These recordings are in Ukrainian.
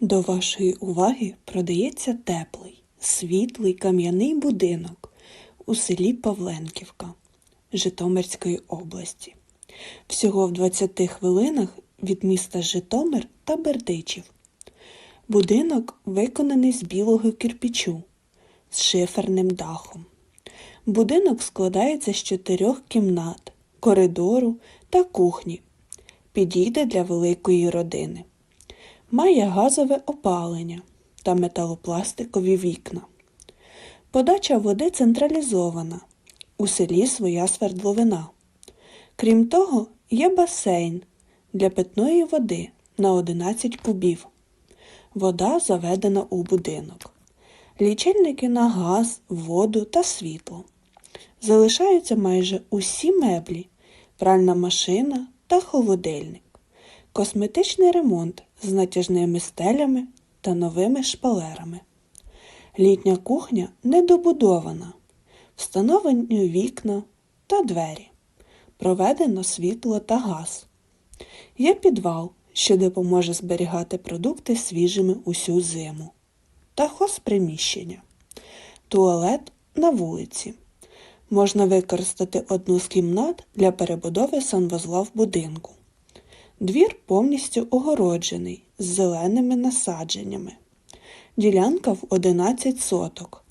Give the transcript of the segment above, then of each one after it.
До вашої уваги продається теплий, світлий кам'яний будинок у селі Павленківка Житомирської області. Всього в 20 хвилинах від міста Житомир та Бердичів. Будинок виконаний з білого кирпічу з шиферним дахом. Будинок складається з чотирьох кімнат, коридору та кухні. Підійде для великої родини. Має газове опалення та металопластикові вікна. Подача води централізована. У селі своя свердловина. Крім того, є басейн для питної води на 11 кубів. Вода заведена у будинок. Лічильники на газ, воду та світло. Залишаються майже усі меблі, пральна машина та холодильник, косметичний ремонт з натяжними стелями та новими шпалерами. Літня кухня недобудована, встановлені вікна та двері, проведено світло та газ. Є підвал, що допоможе зберігати продукти свіжими усю зиму, та хозприміщення, туалет на вулиці. Можна використати одну з кімнат для перебудови санвузла в будинку. Двір повністю огороджений з зеленими насадженнями. Ділянка в 11 соток.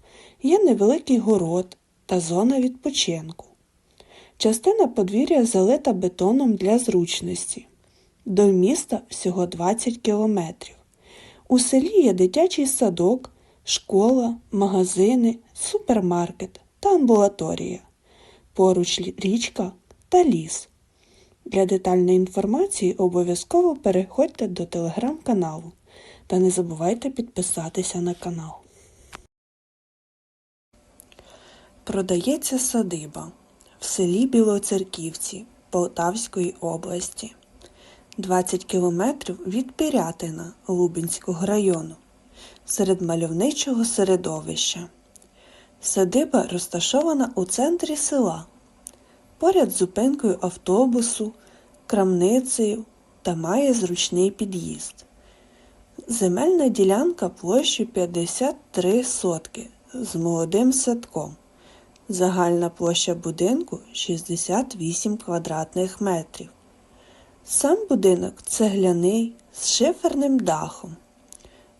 Є невеликий город та зона відпочинку. Частина подвір'я залита бетоном для зручності. До міста всього 20 кілометрів. У селі є дитячий садок, школа, магазини, супермаркет та амбулаторія. Поруч річка та ліс. Для детальної інформації обов'язково переходьте до телеграм-каналу та не забувайте підписатися на канал. Продається садиба в селі Білоцерківці Полтавської області. 20 кілометрів від Пірятина Лубенського району серед мальовничого середовища. Садиба розташована у центрі села, поряд з зупинкою автобусу, крамницею та має зручний під'їзд. Земельна ділянка площею 53 сотки з молодим садком. Загальна площа будинку 68 квадратних метрів. Сам будинок цегляний з шиферним дахом.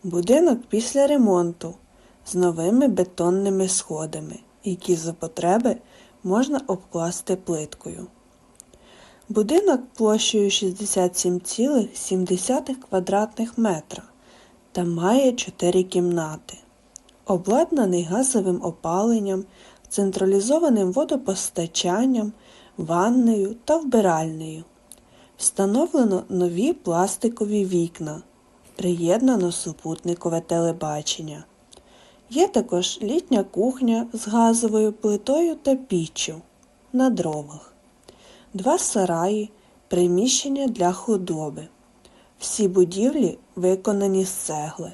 Будинок після ремонту з новими бетонними сходами, які за потреби можна обкласти плиткою. Будинок площею 67,7 квадратних метра та має 4 кімнати, обладнаний газовим опаленням, централізованим водопостачанням, ванною та вбиральнею. Встановлено нові пластикові вікна, приєднано супутникове телебачення. Є також літня кухня з газовою плитою та піччю на дровах, два сараї, приміщення для худоби. Всі будівлі виконані з цегли.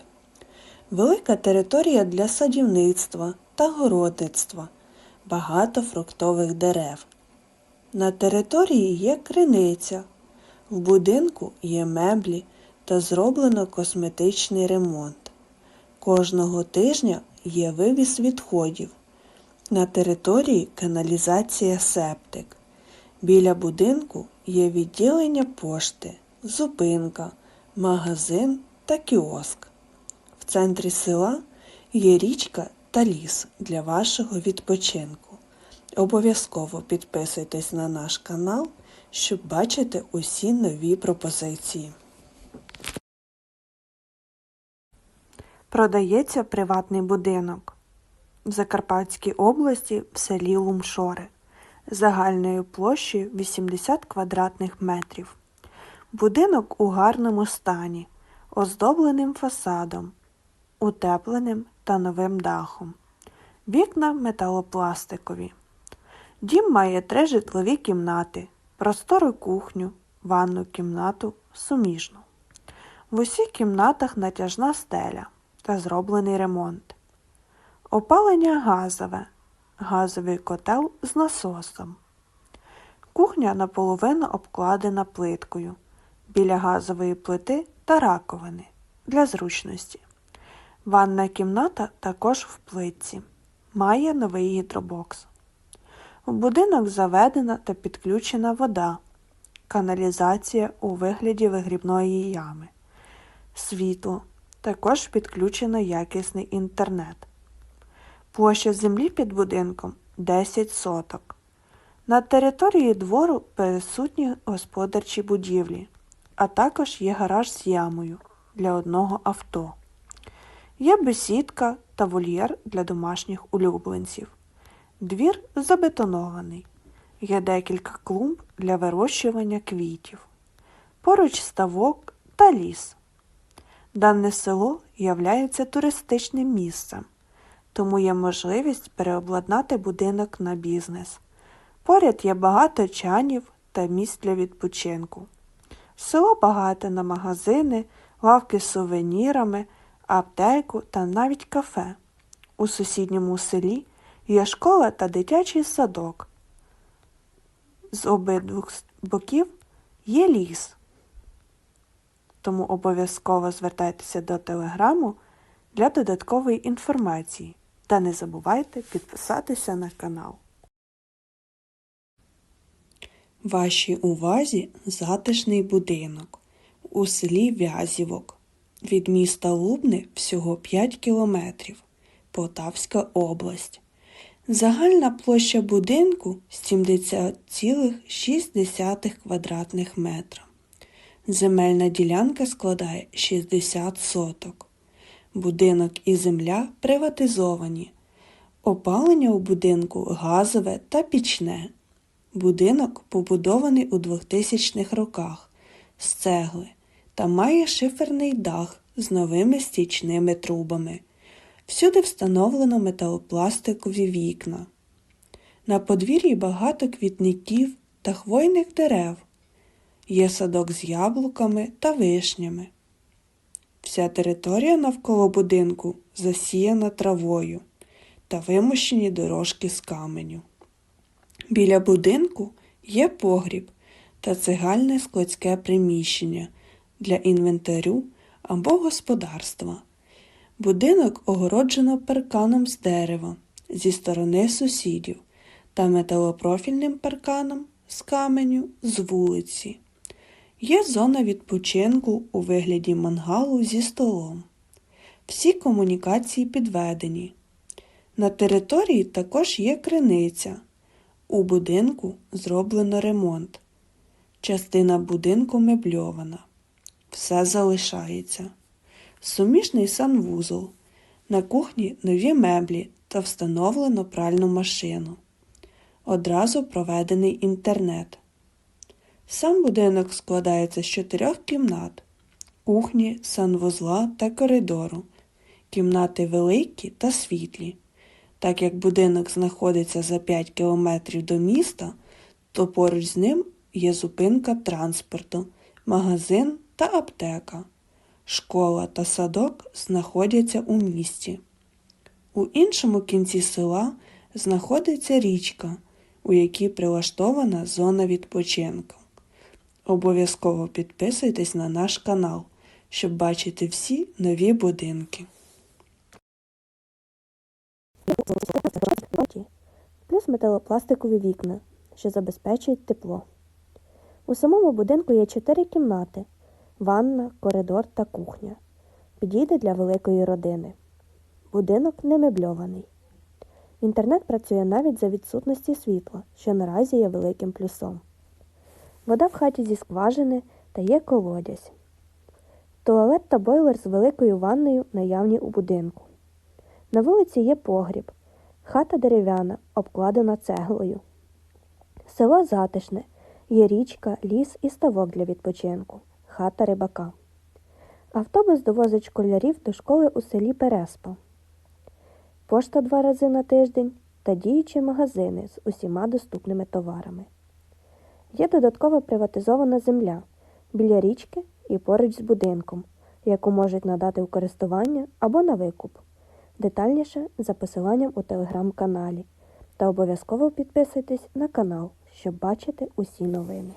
Велика територія для садівництва та городництва, багато фруктових дерев. На території є криниця, в будинку є меблі та зроблено косметичний ремонт. Кожного тижня є вивіз відходів. На території каналізація септик. Біля будинку є відділення пошти, зупинка, магазин та кіоск. В центрі села є річка та ліс для вашого відпочинку. Обов'язково підписуйтесь на наш канал, щоб бачити усі нові пропозиції. Продається приватний будинок в Закарпатській області в селі Лумшори загальною площею 80 квадратних метрів. Будинок у гарному стані, оздобленим фасадом, утепленим та новим дахом. Вікна металопластикові. Дім має три житлові кімнати, простору кухню, ванну кімнату, суміжну. В усіх кімнатах натяжна стеля та зроблений ремонт. Опалення газове, газовий котел з насосом. Кухня наполовину обкладена плиткою. Біля газової плити та раковини для зручності. Ванна кімната також в плитці. Має новий гідробокс. У будинок заведена та підключена вода, каналізація у вигляді вигрібної ями, світло, також підключено якісний інтернет. Площа землі під будинком 10 соток. На території двору присутні господарчі будівлі, а також є гараж з ямою для одного авто. Є бесідка та вольєр для домашніх улюбленців. Двір забетонований. Є декілька клумб для вирощування квітів. Поруч ставок та ліс. Дане село являється туристичним місцем, тому є можливість переобладнати будинок на бізнес. Поряд є багато чанів та місць для відпочинку. Село багате на магазини, лавки з сувенірами, аптеку та навіть кафе. У сусідньому селі є школа та дитячий садок. З обидвох боків є ліс. Тому обов'язково звертайтеся до телеграму для додаткової інформації та не забувайте підписатися на канал. Вашій увазі затишний будинок у селі Вязівок. Від міста Лубни всього 5 кілометрів. Полтавська область. Загальна площа будинку 70,6 квадратних метра. Земельна ділянка складає 60 соток. Будинок і земля приватизовані. Опалення у будинку газове та пічне. Будинок побудований у 2000-х роках з цегли та має шиферний дах з новими стічними трубами. Всюди встановлено металопластикові вікна. На подвір'ї багато квітників та хвойних дерев. Є садок з яблуками та вишнями. Вся територія навколо будинку засіяна травою та вимощені дорожки з каменю. Біля будинку є погріб та цегальне складське приміщення для інвентарю або господарства. Будинок огороджено парканом з дерева зі сторони сусідів та металопрофільним парканом з каменю з вулиці. Є зона відпочинку у вигляді мангалу зі столом. Всі комунікації підведені. На території також є криниця. У будинку зроблено ремонт. Частина будинку мебльована. Все залишається. Суміжний санвузол. На кухні нові меблі та встановлено пральну машину. Одразу проведений інтернет. Сам будинок складається з чотирьох кімнат кухні, санвузла та коридору. Кімнати великі та світлі. Так як будинок знаходиться за 5 кілометрів до міста, то поруч з ним є зупинка транспорту, магазин та аптека. Школа та садок знаходяться у місті. У іншому кінці села знаходиться річка, у якій прилаштована зона відпочинку. Обов'язково підписуйтесь на наш канал, щоб бачити всі нові будинки. плюс металопластикові вікна, що забезпечують тепло. У самому будинку є чотири кімнати ванна, коридор та кухня. Підійде для великої родини. Будинок не мебльований. Інтернет працює навіть за відсутності світла, що наразі є великим плюсом. Вода в хаті зі скважини та є колодязь. Туалет та бойлер з великою ванною наявні у будинку. На вулиці є погріб. Хата дерев'яна, обкладена цеглою. Село затишне, є річка, ліс і ставок для відпочинку, хата рибака. Автобус довозить школярів до школи у селі Переспа. Пошта два рази на тиждень та діючі магазини з усіма доступними товарами. Є додаткова приватизована земля біля річки і поруч з будинком, яку можуть надати у користування або на викуп. Детальніше за посиланням у телеграм-каналі. Та обов'язково підписуйтесь на канал, щоб бачити усі новини.